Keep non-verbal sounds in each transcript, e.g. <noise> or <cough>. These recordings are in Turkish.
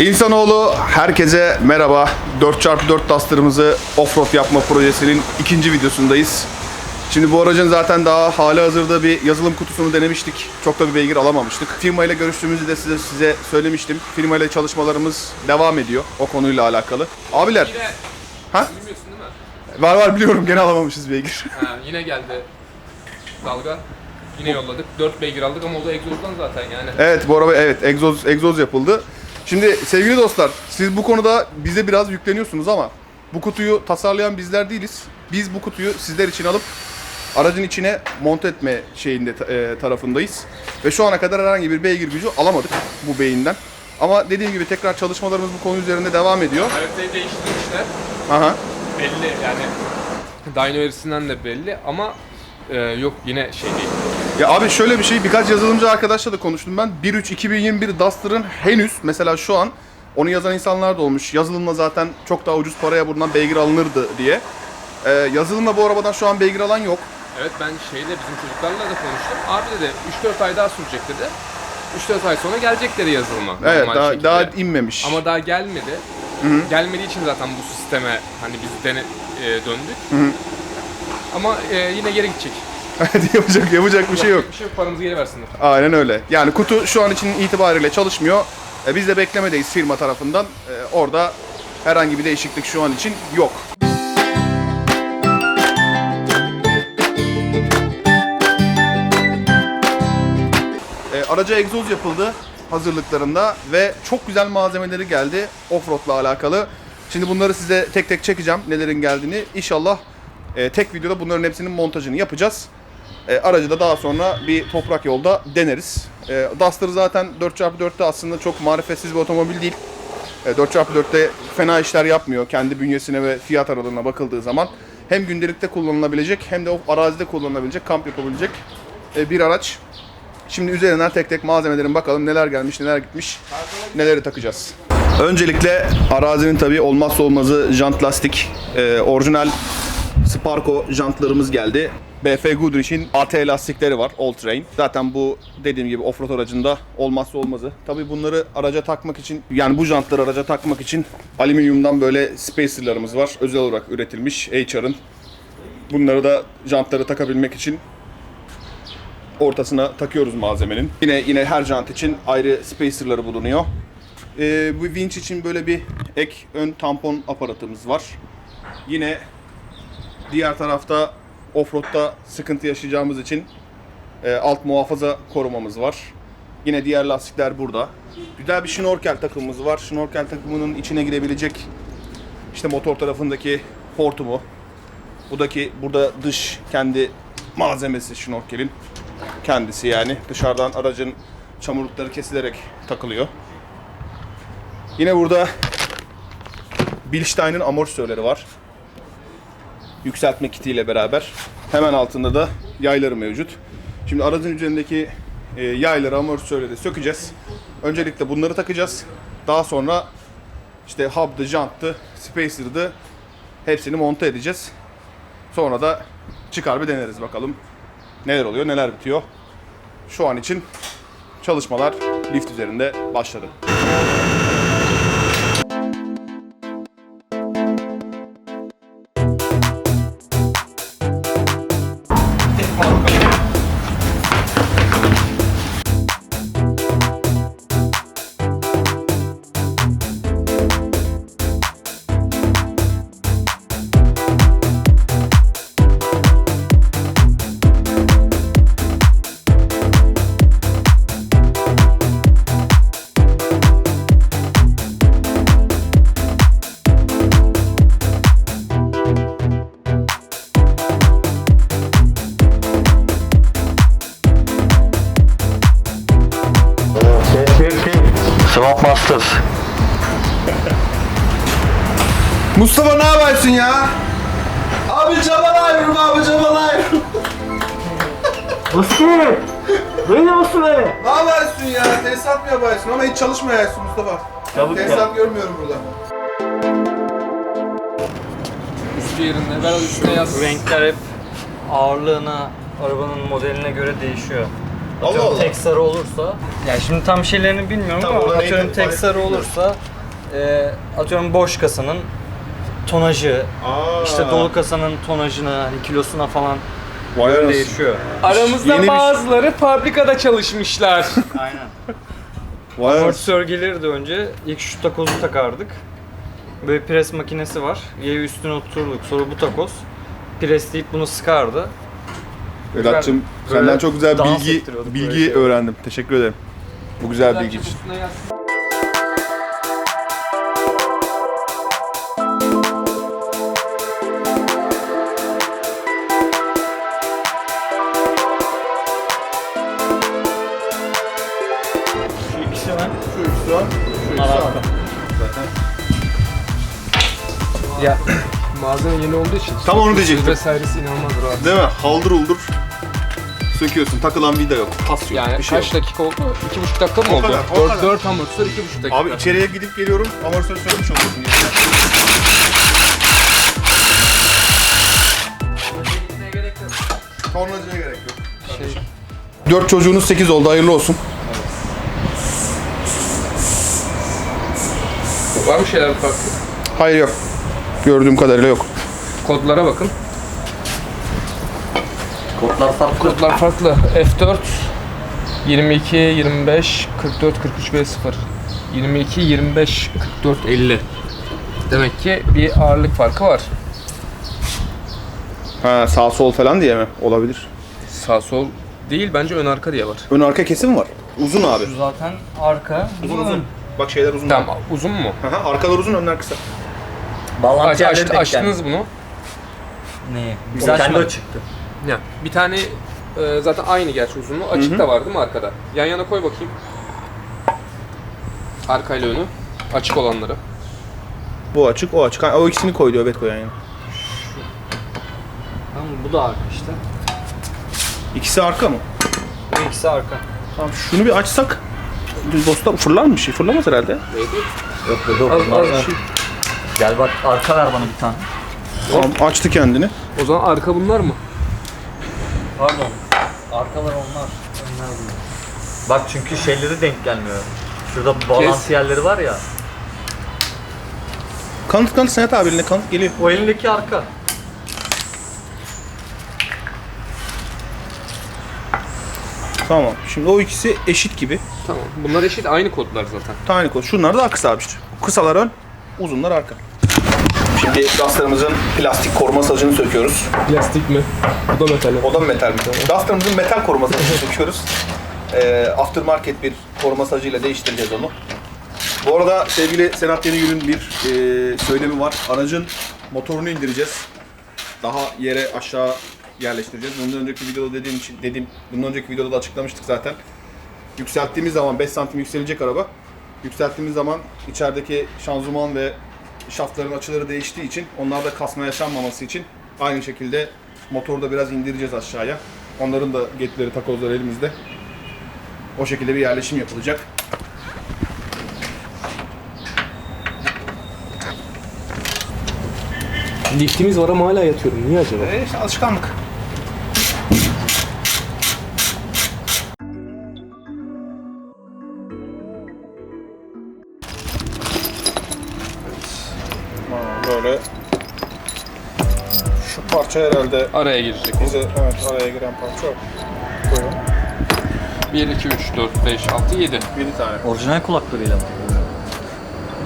İnsanoğlu herkese merhaba. 4x4 Duster'ımızı offroad yapma projesinin ikinci videosundayız. Şimdi bu aracın zaten daha hali hazırda bir yazılım kutusunu denemiştik. Çok da bir beygir alamamıştık. Firma ile görüştüğümüzü de size, size söylemiştim. Firma ile çalışmalarımız devam ediyor o konuyla alakalı. Abiler, Yine ha? bilmiyorsun değil mi? Var var biliyorum gene alamamışız beygir. Ha, yine geldi dalga. Yine yolladık. 4 beygir aldık ama o da egzozdan zaten yani. Evet bu araba evet egzoz egzoz yapıldı. Şimdi sevgili dostlar siz bu konuda bize biraz yükleniyorsunuz ama bu kutuyu tasarlayan bizler değiliz. Biz bu kutuyu sizler için alıp aracın içine monte etme şeyinde e, tarafındayız. Ve şu ana kadar herhangi bir beygir gücü alamadık bu beyinden. Ama dediğim gibi tekrar çalışmalarımız bu konu üzerinde devam ediyor. Haritayı değiştirmişler. Aha. Belli yani. Dyno verisinden de belli ama e, yok yine şey değil. Ya abi şöyle bir şey birkaç yazılımcı arkadaşla da konuştum ben. 1.3 2021 Duster'ın henüz mesela şu an onu yazan insanlar da olmuş. Yazılımla zaten çok daha ucuz paraya buradan beygir alınırdı diye. Ee, yazılımla bu arabadan şu an beygir alan yok. Evet ben şeyle bizim çocuklarla da konuştum. Abi dedi 3-4 ay daha sürecek dedi. 3-4 ay sonra gelecekleri yazılıma. Evet daha, şekilde. daha inmemiş. Ama daha gelmedi. Gelmediği için zaten bu sisteme hani biz dene, e, döndük. Ama e, yine geri gidecek. Yapacak yapacak bir şey yok. Bir şey yok paramızı geri versinler. Aynen öyle. Yani kutu şu an için itibariyle çalışmıyor. Ee, biz de beklemedeyiz firma tarafından. Ee, orada herhangi bir değişiklik şu an için yok. Ee, araca egzoz yapıldı hazırlıklarında ve çok güzel malzemeleri geldi offroad'la alakalı. Şimdi bunları size tek tek çekeceğim nelerin geldiğini. İnşallah e, tek videoda bunların hepsinin montajını yapacağız. E, aracı da daha sonra bir toprak yolda deneriz. E, Duster zaten 4x4'te aslında çok marifetsiz bir otomobil değil. E, 4x4'te fena işler yapmıyor kendi bünyesine ve fiyat aralığına bakıldığı zaman. Hem gündelikte kullanılabilecek hem de o arazide kullanılabilecek, kamp yapabilecek e, bir araç. Şimdi üzerinden tek tek malzemelerin bakalım neler gelmiş, neler gitmiş, neleri takacağız. Öncelikle arazinin tabii olmazsa olmazı jant lastik. E, orijinal Sparco jantlarımız geldi. BF Goodrich'in AT lastikleri var, All Terrain. Zaten bu dediğim gibi offroad aracında olmazsa olmazı. Tabii bunları araca takmak için, yani bu jantları araca takmak için alüminyumdan böyle spacerlarımız var. Özel olarak üretilmiş HR'ın. Bunları da jantları takabilmek için ortasına takıyoruz malzemenin. Yine yine her jant için ayrı spacerları bulunuyor. Ee, bu winch için böyle bir ek ön tampon aparatımız var. Yine diğer tarafta offroad'da sıkıntı yaşayacağımız için e, alt muhafaza korumamız var. Yine diğer lastikler burada. Güzel bir şnorkel takımımız var. Şnorkel takımının içine girebilecek işte motor tarafındaki hortumu. Budaki burada dış kendi malzemesi şnorkelin kendisi yani. Dışarıdan aracın çamurlukları kesilerek takılıyor. Yine burada Bilstein'in amortisörleri var. Yükseltme kitiyle beraber. Hemen altında da yayları mevcut. Şimdi aracın üzerindeki e, yayları, amortisörleri sökeceğiz. Öncelikle bunları takacağız. Daha sonra işte hub'dı, jant'tı, spacer'dı hepsini monte edeceğiz. Sonra da çıkar bir deneriz bakalım neler oluyor, neler bitiyor. Şu an için çalışmalar lift üzerinde başladı. Masters. Mustafa ne yapıyorsun ya? Abi caban ayrım abi ayrım. Musti! Duyuyor musun beni? Ne yapıyorsun ya? Tesisat mı yapıyorsun ama hiç çalışmıyorsun Mustafa. Çabuk. Tesisat görmüyorum burada. Üstü yerinde. Ver o üstüne yaz. Renkler hep ağırlığına, arabanın modeline göre değişiyor. Atıyorum Allah. tek sarı olursa. Yani şimdi tam şeylerini bilmiyorum Tamam, ama orada atıyorum neydi? tek sarı olursa e, atıyorum boş kasanın tonajı, Aa. işte dolu kasanın tonajına, hani kilosuna falan Vay anasını. değişiyor. Aramızda Yeni bir- bazıları fabrikada çalışmışlar. <laughs> Aynen. Vay anasını. Amortisör gelirdi önce. İlk şu takozu takardık. Böyle pres makinesi var. Yayı üstüne otururduk. Sonra bu takoz presleyip bunu sıkardı. Vedat'cığım Böyle senden çok güzel dans bilgi ettiriyorduk bilgi böyle öğrendim. Teşekkür ederim. Bu güzel bilgi için. Şu ikisi var. Şu var. Arka. Zaten. Ya <clears throat> malzeme yeni olduğu için. Tam onu diyecektim. Vesairesi inanılmaz rahat. Değil mi? Haldır uldur. Söküyorsun. Takılan vida yok. Pas yok. Yani bir şey kaç yok. dakika oldu? 2,5 dakika mı O oldu? kadar, o 4, kadar. 4 amortisör 2,5 dakika. Abi içeriye gidip geliyorum. Amortisör söylemiş oluyorsun. Tornacıya gerek yok. Şey, Dört çocuğunuz 8 oldu. Hayırlı olsun. var mı şeyler farklı? Hayır yok. Gördüğüm kadarıyla yok. Kodlara bakın. Kodlar farklı. Kodlar farklı. F4 22 25 44 43 B0 22 25 44 50 Demek ki bir ağırlık farkı var. Ha sağ sol falan diye mi? Olabilir. Sağ sol değil bence ön arka diye var. Ön arka kesim var. Uzun abi. Şu zaten arka. Uzun uzun. Bak şeyler uzun. Tamam uzun mu? Aha, arkalar uzun, önler kısa. Bağlantı Aç, yerleri aç, denk açtınız bunu. Neyi? Biz Güzel kendi açmadık. çıktı. Ya bir tane e, zaten aynı gerçi uzunluğu. Açık da var değil mi arkada? Yan yana koy bakayım. Arkayla önü. Açık olanları. Bu açık, o açık. Ha, o ikisini koy diyor, evet koyan yani. Tamam, bu da arka işte. İkisi arka mı? Bu ikisi arka. Tamam şunu bir açsak. Dostlar fırlar mı bir şey? Fırlamaz herhalde. Neydi? Yok yok yok. Az, az bir şey. Gel bak arka ver bana bir tane. Tamam açtı kendini. O zaman arka bunlar mı? Pardon. Arkalar onlar. Önler bunlar. Bak çünkü şeyleri denk gelmiyor. Şurada bağlantı Kes. yerleri var ya. Kanıt kanıt Senet abi eline kanıt geliyor. O elindeki arka. Tamam. Şimdi o ikisi eşit gibi. Tamam. Bunlar eşit aynı kodlar zaten. Tane kod. Şunlar da kısa abi işte. Kısalar ön, uzunlar arka. Şimdi Duster'ımızın plastik koruma sacını söküyoruz. Plastik mi? Bu da metal. O da metal mi? Duster'ımızın metal koruma sacını <laughs> söküyoruz. Ee, aftermarket bir koruma sacıyla değiştireceğiz onu. Bu arada sevgili Senat Yenigül'ün bir e, söylemi var. Aracın motorunu indireceğiz. Daha yere aşağı yerleştireceğiz. Bundan önceki videoda dediğim için dedim. Bundan önceki videoda da açıklamıştık zaten. Yükselttiğimiz zaman 5 santim yükselecek araba. Yükselttiğimiz zaman içerideki şanzıman ve şaftların açıları değiştiği için onlarda kasma yaşanmaması için aynı şekilde motoru da biraz indireceğiz aşağıya. Onların da getleri, takozları elimizde. O şekilde bir yerleşim yapılacak. Liftimiz var ama hala yatıyorum. Niye acaba? E işte alışkanlık. Böyle şu parça herhalde Araya girecek. bize evet araya giren parça. Koyalım. 1, 2, 3, 4, 5, 6, 7. 7 tane. Orijinal kulaklarıyla mı?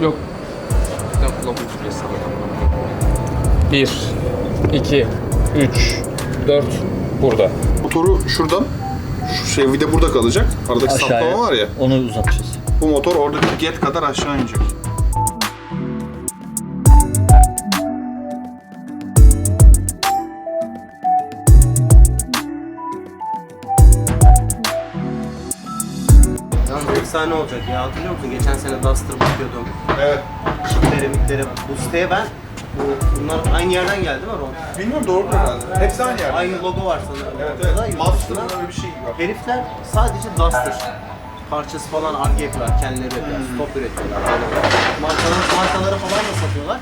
Yok. Bir tane kullanmayacağız sanırım. 1, 2, 3, 4. Burada. Motoru şuradan şu şey vida burada kalacak. Aradaki Aşağıya. saplama var ya. Onu uzatacağız. Bu motor oradaki get kadar aşağı inecek. Efsane olacak ya. Hatırlıyor musun? Geçen sene Duster bakıyordum. Evet. Şifleri, mitleri. Bu siteye ben bu, bunlar aynı yerden geldi mi Ron? Bilmiyorum doğrudur herhalde. Hepsi aynı yerde. Aynı logo var sanırım. Evet ortada. evet. Yurt Master'ın öyle bir şey var. Herifler sadece Duster parçası falan arge yapıyorlar. Kendileri yapıyorlar. Stop üretiyorlar. Markalar, markaları falan da satıyorlar.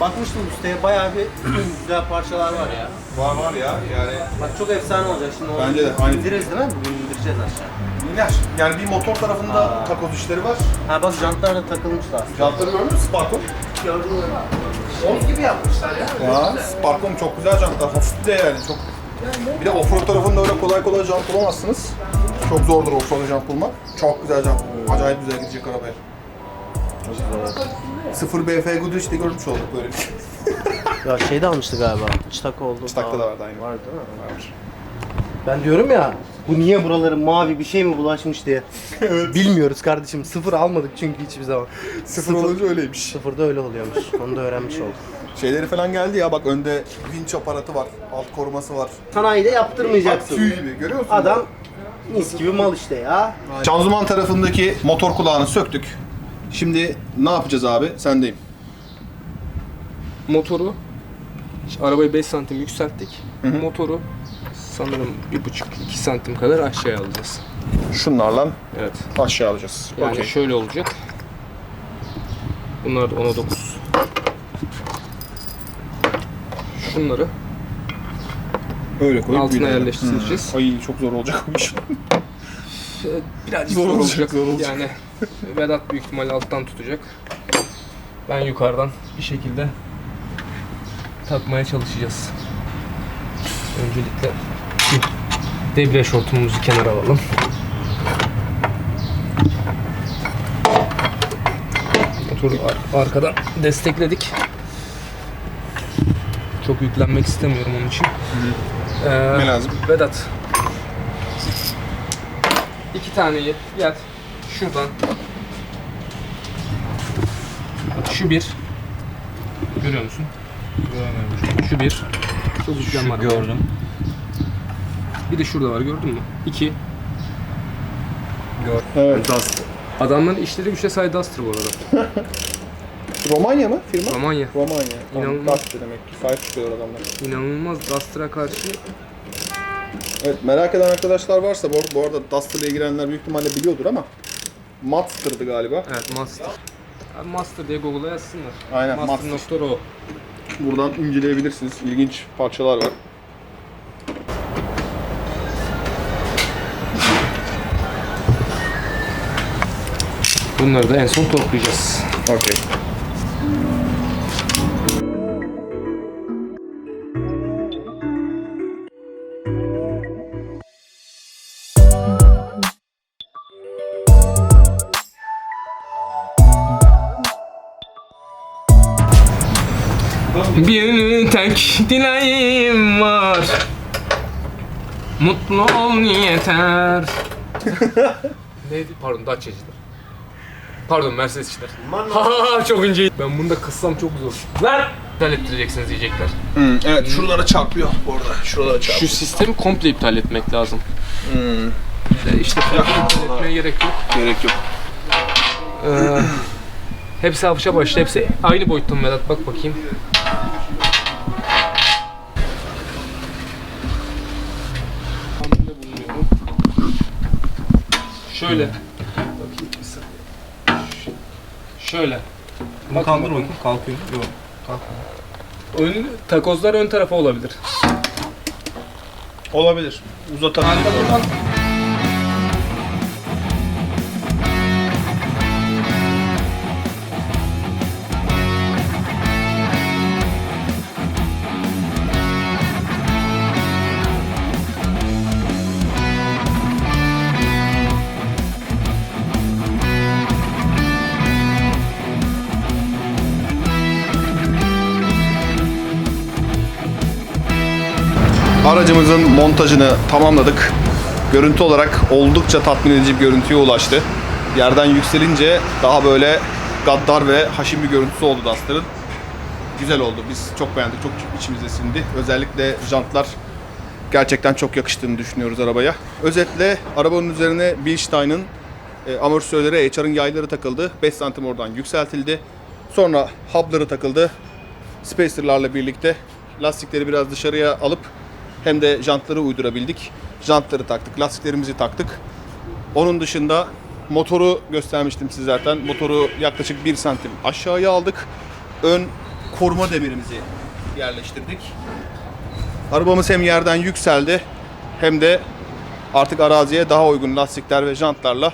Bakmıştım bu siteye bayağı bir <clears throat> güzel parçalar var ya. Var var ya yani Bak çok efsane olacak şimdi. onu Bence de, aynı. İndiririz değil mi? Bugün indireceğiz aşağı. iner. Yani bir motor tarafında Aa. takoz işleri var. Ha bak jantlar da takılmışlar. Jantları gördün mü mü? Onun gibi yapmışlar ya. Ya Sparkon çok güzel jantlar. Hafif de yani çok. Bir de offroad tarafında öyle kolay kolay jant bulamazsınız. Çok zordur offroad jant bulmak. Çok güzel jant. Acayip güzel gidecek arabaya. Sıfır BF Goodrich'te görmüş olduk böyle bir şey. Ya şey de almıştı galiba. Çıtak oldu. Çıtakta da vardı aynı. Var değil mi? Ben diyorum ya bu niye buraları mavi bir şey mi bulaşmış diye. <laughs> Bilmiyoruz kardeşim. Sıfır almadık çünkü hiçbir zaman. Sıfır olunca öyleymiş. Sıfırda öyle oluyormuş. Onu da öğrenmiş <laughs> olduk. Şeyleri falan geldi ya bak önde vinç aparatı var. Alt koruması var. Sanayide yaptırmayacaksın. Tüy gibi görüyor musun? Adam mis gibi mal işte ya. Şanzıman tarafındaki motor kulağını söktük. Şimdi ne yapacağız abi? Sendeyim. Motoru arabayı 5 santim yükselttik. Motoru sanırım 1,5-2 santim kadar aşağıya alacağız. Şunlarla Evet. aşağı alacağız. Yani Okey. şöyle olacak. Bunlar da 10'a 9. Şunları Öyle koyup altına büyütelim. yerleştireceğiz. Ay çok zor olacak bu iş. birazcık Zor zor, olacak, olacak. zor olacak. Yani Vedat büyük ihtimalle alttan tutacak. Ben yukarıdan bir şekilde takmaya çalışacağız. Öncelikle debriyaj hortumumuzu kenara alalım. Motoru ar- arkadan destekledik. Çok yüklenmek istemiyorum onun için. Ee, Ne lazım? Vedat. İki taneyi gel. Şuradan. Bak şu bir. Görüyor musun? Göremiyorum. Şu bir. Çok yüklen var. Gördüm. Bir de şurada var gördün mü? İki. Evet. Adamların işleri güçle say Duster bu arada. <laughs> Romanya mı firma? Romanya. Romanya. İnanılmaz. Dutch demek ki. Sahip çıkıyor adamlar. İnanılmaz Duster'a karşı Evet merak eden arkadaşlar varsa bu, bu arada Duster ile ilgilenenler büyük ihtimalle biliyordur ama Monster'dı galiba. evet Master. Abi Master diye Google'a yazsınlar. Aynen, Master.ro Buradan inceleyebilirsiniz. İlginç parçalar var. Bunları da en son toplayacağız. Okey. Bir tek dileğim var. Mutlu ol yeter. <laughs> Neydi? Pardon Dacia'cılar. Pardon Mercedes'çiler. Ha çok ince. Ben bunu da kıssam çok zor. Lan! İptal ettireceksiniz diyecekler. Hmm, evet şuralara çarpıyor bu arada. Şuralara çarpıyor. Şu sistemi komple iptal etmek lazım. İşte, işte iptal etmeye gerek yok. Gerek yok. Ee, hepsi hafışa başlı. Hepsi aynı boyutta mı Vedat? Bak bakayım. Şöyle. Bakayım bir saniye. Ş- Şöyle. Bak kaldır bakayım. Kalkıyor. Yok. Ön, takozlar ön tarafa olabilir. Olabilir. Uzatabilir. Arka buradan Aracımızın montajını tamamladık. Görüntü olarak oldukça tatmin edici bir görüntüye ulaştı. Yerden yükselince daha böyle gaddar ve haşin bir görüntüsü oldu Duster'ın. Güzel oldu. Biz çok beğendik. Çok içimize sindi. Özellikle jantlar gerçekten çok yakıştığını düşünüyoruz arabaya. Özetle arabanın üzerine Bilstein'ın e, amortisörleri, HR'ın yayları takıldı. 5 santim oradan yükseltildi. Sonra hub'ları takıldı. Spacer'larla birlikte lastikleri biraz dışarıya alıp hem de jantları uydurabildik. Jantları taktık, lastiklerimizi taktık. Onun dışında motoru göstermiştim size zaten. Motoru yaklaşık 1 santim aşağıya aldık. Ön koruma demirimizi yerleştirdik. Arabamız hem yerden yükseldi hem de artık araziye daha uygun lastikler ve jantlarla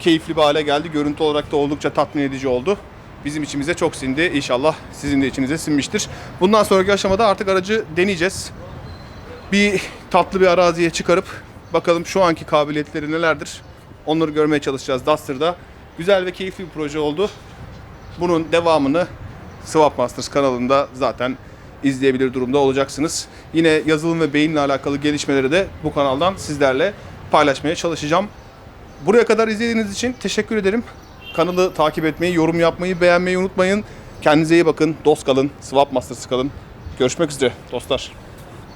keyifli bir hale geldi. Görüntü olarak da oldukça tatmin edici oldu. Bizim içimize çok sindi. İnşallah sizin de içinize sinmiştir. Bundan sonraki aşamada artık aracı deneyeceğiz. Bir tatlı bir araziye çıkarıp bakalım şu anki kabiliyetleri nelerdir. Onları görmeye çalışacağız Duster'da. Güzel ve keyifli bir proje oldu. Bunun devamını Swap Masters kanalında zaten izleyebilir durumda olacaksınız. Yine yazılım ve beyinle alakalı gelişmeleri de bu kanaldan sizlerle paylaşmaya çalışacağım. Buraya kadar izlediğiniz için teşekkür ederim. Kanalı takip etmeyi, yorum yapmayı, beğenmeyi unutmayın. Kendinize iyi bakın, dost kalın, Swap Masters kalın. Görüşmek üzere dostlar.